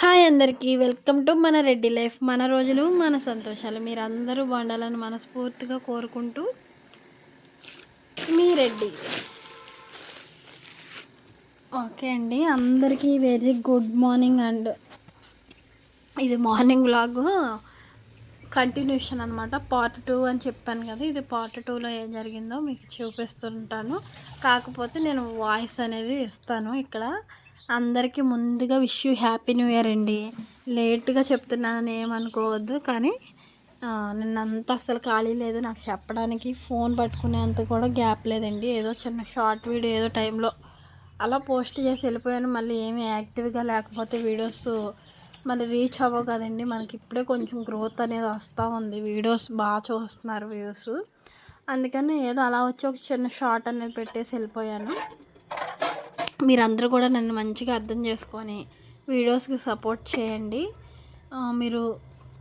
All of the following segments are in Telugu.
హాయ్ అందరికీ వెల్కమ్ టు మన రెడ్డి లైఫ్ మన రోజులు మన సంతోషాలు. మీరు అందరూ బాగుండాలని మనస్ఫూర్తిగా కోరుకుంటూ మీ రెడ్డి. ఓకే అండి అందరికీ వెరీ గుడ్ మార్నింగ్ అండ్ ఇది మార్నింగ్ వ్లాగ్ కంటిన్యూషన్ అనమాట పార్ట్ టూ అని చెప్పాను కదా ఇది పార్ట్ టూలో ఏం జరిగిందో మీకు చూపిస్తుంటాను. కాకపోతే నేను వాయిస్ అనేది ఇస్తాను ఇక్కడ. అందరికీ ముందుగా wish you happy new year అండి. లేట్గా చెప్తున్నానని ఏమనుకోవద్దు కానీ నిన్నంతా అసలు ఖాళీ లేదు. నాకు చెప్పడానికి ఫోన్ పట్టుకునేంత కూడా గ్యాప్ లేదండి. ఏదో చిన్న షార్ట్ వీడియో ఏదో టైంలో అలా పోస్ట్ చేసి వెళ్ళిపోయాను. మళ్ళీ ఏమీ యాక్టివ్గా లేకపోతే వీడియోస్ మళ్ళీ రీచ్ అవ్వవు కదండి. మనకి ఇప్పుడే కొంచెం గ్రోత్ అనేది వస్తూ ఉంది. వీడియోస్ బాగా చూస్తున్నారు వ్యూస్ అందుకని ఏదో అలా వచ్చి ఒక చిన్న షార్ట్ అనేది పెట్టేసి వెళ్ళిపోయాను. మీరందరూ కూడా నన్ను మంచిగా అర్థం చేసుకొని వీడియోస్కి సపోర్ట్ చేయండి. మీరు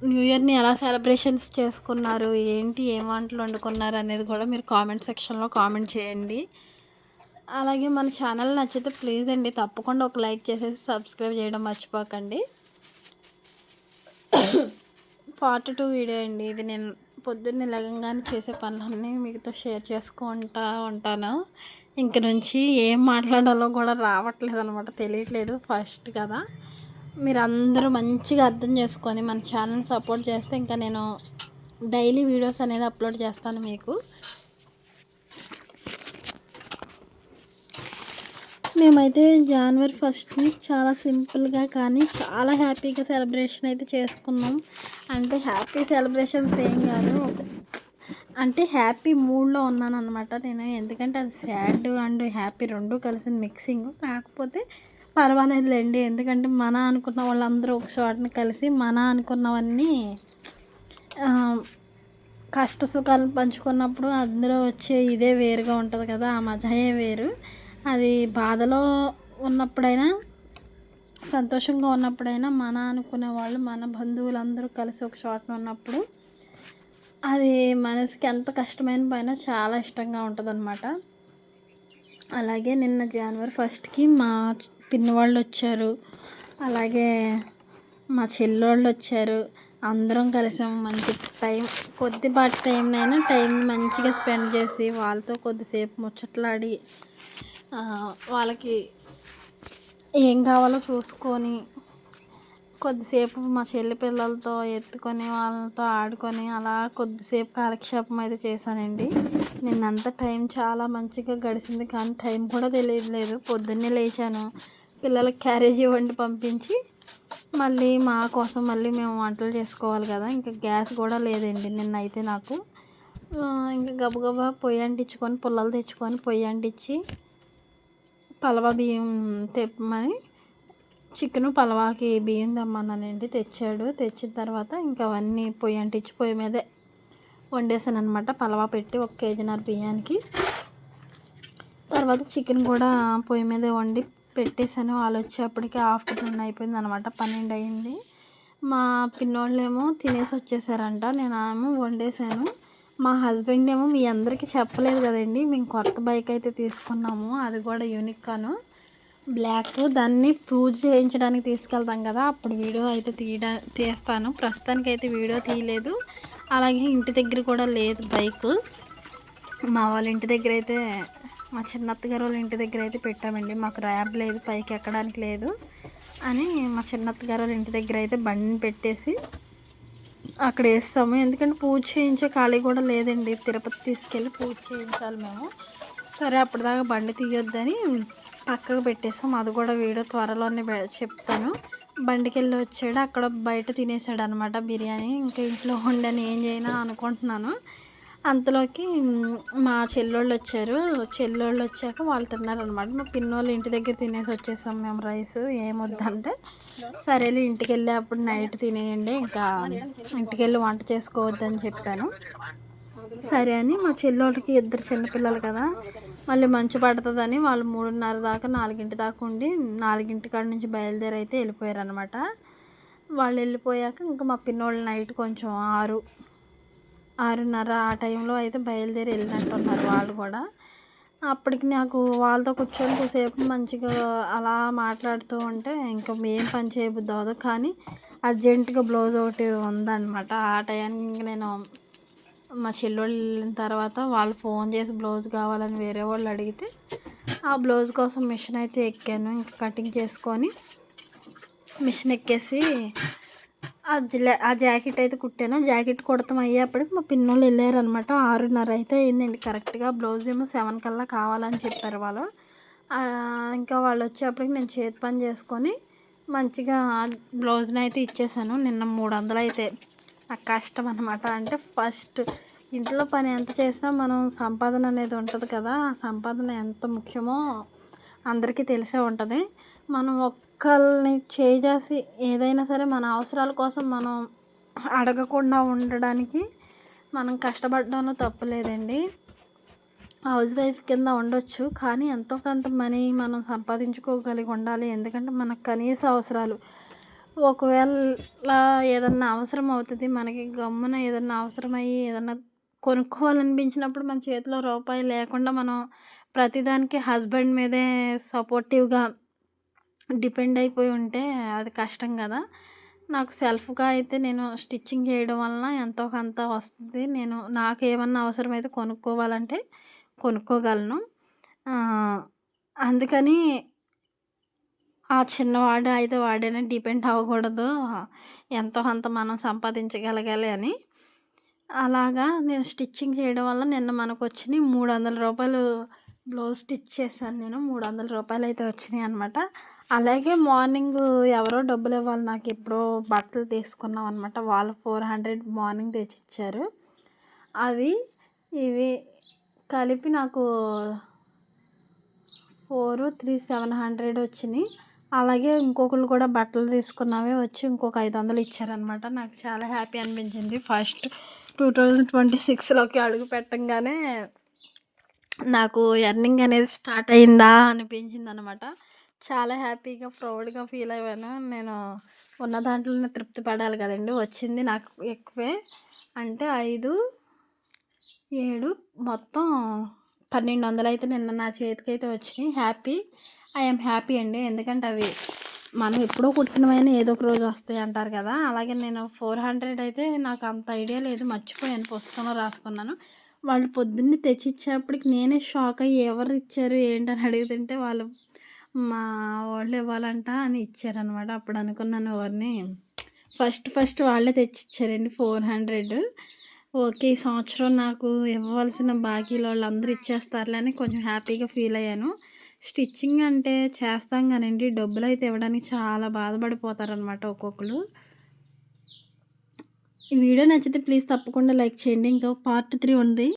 న్యూ ఇయర్ని ఎలా సెలబ్రేషన్స్ చేసుకున్నారు ఏంటి ఏం వంటలు వండుకున్నారు అనేది కూడా మీరు కామెంట్ సెక్షన్లో కామెంట్ చేయండి. అలాగే మన ఛానల్ నచ్చితే ప్లీజ్ అండి తప్పకుండా ఒక లైక్ చేసేసి సబ్స్క్రైబ్ చేయడం మర్చిపోకండి. పార్ట్ టూ వీడియో అండి. ఇది నేను పొద్దున్నే లగంగానే చేసే పనులన్నీ మీతో షేర్ చేసుకుంటా ఉంటాను. ఇంక నుంచి ఏం మాట్లాడాలో కూడా రావట్లేదు అనమాట తెలియట్లేదు ఫస్ట్ కదా. మీరు అందరూ మంచిగా అర్థం చేసుకొని మన ఛానల్ సపోర్ట్ చేస్తే ఇంకా నేను డైలీ వీడియోస్ అనేది అప్లోడ్ చేస్తాను మీకు. మేమైతే జనవరి ఫస్ట్ని చాలా సింపుల్గా కానీ చాలా హ్యాపీగా సెలబ్రేషన్ అయితే చేసుకున్నాం. అంటే హ్యాపీ సెలబ్రేషన్స్ ఏం కాదు. అంటే హ్యాపీ మూడ్లో ఉన్నాను అనమాట నేను. ఎందుకంటే అది సాడ్ అండ్ హ్యాపీ రెండు కలిసిన మిక్సింగ్. కాకపోతే పర్వాలేదులేండి. ఎందుకంటే మన అనుకున్న వాళ్ళందరూ ఒక చోటని కలిసి మన అనుకున్నవన్నీ కష్ట సుఖాలు పంచుకున్నప్పుడు అందులో వచ్చే ఇదే వేరుగా ఉంటుంది కదా ఆ మజాయే వేరు. అది బాధలో ఉన్నప్పుడైనా సంతోషంగా ఉన్నప్పుడైనా మన అనుకునే వాళ్ళు మన బంధువులందరూ కలిసి ఒక చోట ఉన్నప్పుడు అది మనసుకి ఎంత కష్టమైన పైన చాలా ఇష్టంగా ఉంటుంది అలాగే నిన్న జనవరి ఫస్ట్కి మా పిన్ని వాళ్ళు వచ్చారు. అలాగే మా చెల్లోళ్ళు వచ్చారు. అందరం కలిసి. మంచి టైం కొద్దిపాటి టైంనైనా టైం మంచిగా స్పెండ్ చేసి వాళ్ళతో కొద్దిసేపు ముచ్చట్లాడి వాళ్ళకి ఏం కావాలో చూసుకొని కొద్దిసేపు మా చెల్లి పిల్లలతో ఎత్తుకొని వాళ్ళతో ఆడుకొని అలా కొద్దిసేపు కాలక్షేపం అయితే చేశానండి. నిన్నంతా టైం చాలా మంచిగా గడిచింది కానీ టైం కూడా తెలియట్లేదు పొద్దున్నే లేచాను. పిల్లలకి క్యారేజీ వండి పంపించి మళ్ళీ మా కోసం మళ్ళీ మేము వంటలు చేసుకోవాలి కదా ఇంకా గ్యాస్ కూడా లేదండి నిన్న అయితే నాకు ఇంకా గబగబా పొయ్యి అంటించుకొని పుల్లలు తెచ్చుకొని పొయ్యి అంటించి పలవ బియ్యం తెప్పమని చికెన్ పలవాకి బియ్యం తెమ్మన్నానండి తెచ్చాడు. తెచ్చిన తర్వాత ఇంకా అవన్నీ పొయ్యి అంటించి పొయ్యి మీదే వండేసాను అనమాట పలవా పెట్టి ఒక కేజీన్నర బియ్యానికి. తర్వాత చికెన్ కూడా పొయ్యి మీదే వండి పెట్టేశాను. వాళ్ళు వచ్చేప్పటికి ఆఫ్టర్నూన్ అయిపోయింది అనమాట పన్నెండు అయింది. మా పిన్నోళ్ళు ఏమో తినేసి వచ్చేసారంట. నేను ఏమో వండేసాను మా హస్బెండ్ ఏమో మీ అందరికీ చెప్పలేదు కదండి. మేము కొత్త బైక్ అయితే తీసుకున్నాము. అది కూడా యూనిక్ కాను. బ్లాక్ దాన్ని పూజ చేయించడానికి తీసుకెళ్తాం కదా అప్పుడు వీడియో అయితే తీయడా తీస్తాను. ప్రస్తుతానికి అయితే వీడియో తీయలేదు. అలాగే ఇంటి దగ్గర కూడా లేదు బైక్. మా వాళ్ళ ఇంటి దగ్గర అయితే మా చిన్నత్తగారు వాళ్ళ ఇంటి దగ్గర అయితే పెట్టామండి. మాకు ర్యాబ్ లేదు పైకి ఎక్కడానికి లేదు అని మా చిన్నత్తగారు వాళ్ళ ఇంటి దగ్గర అయితే బండిని పెట్టేసి అక్కడ వేస్తాము. ఎందుకంటే పూజ చేయించే ఖాళీ కూడా లేదండి. తిరుపతి తీసుకెళ్ళి పూజ చేయించాలి మేము. సరే అప్పటిదాకా బండి తీయొద్దని పక్కకు పెట్టేసాం. అది కూడా వీడియో త్వరలోనే చెప్తాను. బండికి వెళ్ళి వచ్చాడు. అక్కడ బయట తినేసాడు అనమాట బిర్యానీ. ఇంకా ఇంట్లో ఉండని ఏం చేయనా అనుకుంటున్నాను. అంతలోకి మా చెల్లోళ్ళు వచ్చారు. చెల్లోళ్ళు వచ్చాక వాళ్ళు తిన్నారనమాట. మా పిన్నోళ్ళు ఇంటి దగ్గర తినేసి వచ్చేసాం మేము రైస్. ఏమొద్దంటే సరేలే ఇంటికి వెళ్ళి అప్పుడు నైట్ తినేయండి. ఇంకా ఇంటికి వెళ్ళి వంట చేసుకోవద్దని చెప్పాను. సరే అని మా చెల్లోళ్ళకి ఇద్దరు చిన్నపిల్లలు కదా మళ్ళీ మంచు పడుతుందని వాళ్ళు మూడున్నర దాకా నాలుగింటి దాకా ఉండి నాలుగింటి కాడ నుంచి బయలుదేరి అయితే వెళ్ళిపోయారు అనమాట వాళ్ళు వెళ్ళిపోయాక ఇంకా మా పిన్నోళ్ళు నైట్ కొంచెం ఆరు ఆరున్నర ఆ టైంలో అయితే బయలుదేరి వెళ్ళినట్టున్నారు వాళ్ళు కూడా. అప్పటికి నాకు వాళ్ళతో కూర్చొని కొద్దిసేపు మంచిగా అలా మాట్లాడుతూ ఉంటే ఇంకా ఏం పని చేయబుద్ది అవ్వదు. కానీ అర్జెంటుగా బ్లౌజ్ ఒకటి ఉందన్నమాట. ఆ టయానికి ఇంక నేను మా చెల్లెళ్ళు వెళ్ళిన తర్వాత వాళ్ళు ఫోన్ చేసి బ్లౌజ్ కావాలని వేరే వాళ్ళు అడిగితే ఆ బ్లౌజ్ కోసం మిషన్ అయితే ఎక్కాను. ఇంకా కటింగ్ చేసుకొని మిషన్ ఎక్కేసి ఆ ఆ జాకెట్ అయితే కుట్టాను. జాకెట్ కుడతాం అయ్యేప్పటికి మా పిన్నోళ్ళు వెళ్ళారు అనమాట ఆరున్నర అయితే అయిందండి. కరెక్ట్గా బ్లౌజ్ ఏమో సెవెన్ కల్లా కావాలని చెప్పారు వాళ్ళు. ఇంకా వాళ్ళు వచ్చేప్పటికి నేను చేతి పని చేసుకొని మంచిగా బ్లౌజ్ని అయితే ఇచ్చేసాను. నిన్న మూడు వందలు అయితే ఆ కష్టం అనమాట అంటే ఫస్ట్ ఇంట్లో పని ఎంత చేసినా మనం సంపాదన అనేది ఉంటుంది కదా ఆ సంపాదన ఎంత ముఖ్యమో అందరికీ తెలిసే ఉంటుంది. మనం ఒక్కరిని చేసి ఏదైనా సరే మన అవసరాల కోసం మనం అడగకుండా ఉండడానికి మనం కష్టపడడంలో తప్పులేదండి హౌస్ వైఫ్ కింద ఉండొచ్చు కానీ ఎంతో కొంత మనీ మనం సంపాదించుకోగలిగి ఉండాలి. ఎందుకంటే మనకు కనీస అవసరాలు ఒకవేళ ఏదన్నా అవసరం అవుతుంది మనకి గమ్మున ఏదన్నా అవసరమయ్యి ఏదన్నా కొనుక్కోవాలనిపించినప్పుడు మన చేతిలో రూపాయి లేకుండా మనం ప్రతిదానికి హస్బెండ్ మీదే సపోర్టివ్గా డిపెండ్ అయిపోయి ఉంటే అది కష్టం కదా. నాకు సెల్ఫ్గా అయితే నేను స్టిచ్చింగ్ చేయడం వలన ఎంతో కొంత వస్తుంది. నేను నాకు ఏమన్నా అవసరమైతే కొనుక్కోవాలంటే కొనుక్కోగలను. అందుకని ఆ చిన్నవాడు అయితే వాడేనే డిపెండ్ అవ్వకూడదు. ఎంతో కొంత మనం సంపాదించగలగాలి అని. అలాగా నేను స్టిచ్చింగ్ చేయడం వల్ల నిన్న మనకు వచ్చినాయి మూడు వందల రూపాయలు బ్లౌజ్ స్టిచ్ చేశాను నేను. మూడు వందల రూపాయలు అయితే వచ్చినాయి అనమాట అలాగే మార్నింగ్ ఎవరో డబ్బులు ఇవ్వాలి నాకు ఎప్పుడో బట్టలు తీసుకున్నాం అనమాట వాళ్ళు ఫోర్ హండ్రెడ్ మార్నింగ్ తెచ్చి ఇచ్చారు అవి ఇవి కలిపి నాకు ఫోర్ త్రీ సెవెన్ హండ్రెడ్ వచ్చినాయి. అలాగే ఇంకొకరు కూడా బట్టలు తీసుకున్నవే వచ్చి ఇంకొక ఐదు వందలు ఇచ్చారనమాట నాకు చాలా హ్యాపీ అనిపించింది. ఫస్ట్ టూ థౌజండ్ ట్వంటీ సిక్స్లోకి అడుగు పెట్టంగానే నాకు ఎర్నింగ్ అనేది స్టార్ట్ అయిందా అనిపించింది అనమాట చాలా హ్యాపీగా ప్రౌడ్గా ఫీల్ అయ్యాను. నేను ఉన్న దాంట్లోనే తృప్తి పడాలి కదండి. వచ్చింది నాకు ఎక్కువే. అంటే ఐదు ఏడు మొత్తం పన్నెండు వందలు అయితే నిన్న నా చేతికి అయితే వచ్చినాయి. హ్యాపీ. ఐఎమ్ హ్యాపీ అండి. ఎందుకంటే అవి మనం ఎప్పుడో కుట్టినవైనా ఏదో ఒక రోజు వస్తాయి అంటారు కదా. అలాగే నేను ఫోర్ హండ్రెడ్ అయితే నాకు అంత ఐడియా లేదు. మర్చిపోయాను. పుస్తకంలో రాసుకున్నాను. వాళ్ళు పొద్దున్నే తెచ్చిచ్చేప్పటికి నేనే షాక్ అయ్యి ఎవరు ఇచ్చారు ఏంటని అడుగుతుంటే వాళ్ళు మా వాళ్ళు ఇవ్వాలంట అని ఇచ్చారనమాట అప్పుడు అనుకున్నాను ఎవరిని? ఫస్ట్ ఫస్ట్ వాళ్ళే తెచ్చిచ్చారండి ఫోర్ హండ్రెడ్ ఓకే ఈ సంవత్సరం నాకు ఇవ్వవలసిన బాకీలు వాళ్ళందరూ ఇచ్చేస్తారులే అని కొంచెం హ్యాపీగా ఫీల్ అయ్యాను. స్టిచ్చింగ్ అంటే చేస్తాం కానండి డబ్బులు అయితే ఇవ్వడానికి చాలా బాధపడిపోతారనమాట ఒక్కొక్కరు ఈ వీడియో నచ్చితే ప్లీజ్ తప్పకుండా లైక్ చేయండి. ఇంకా పార్ట్ త్రీ ఉంది.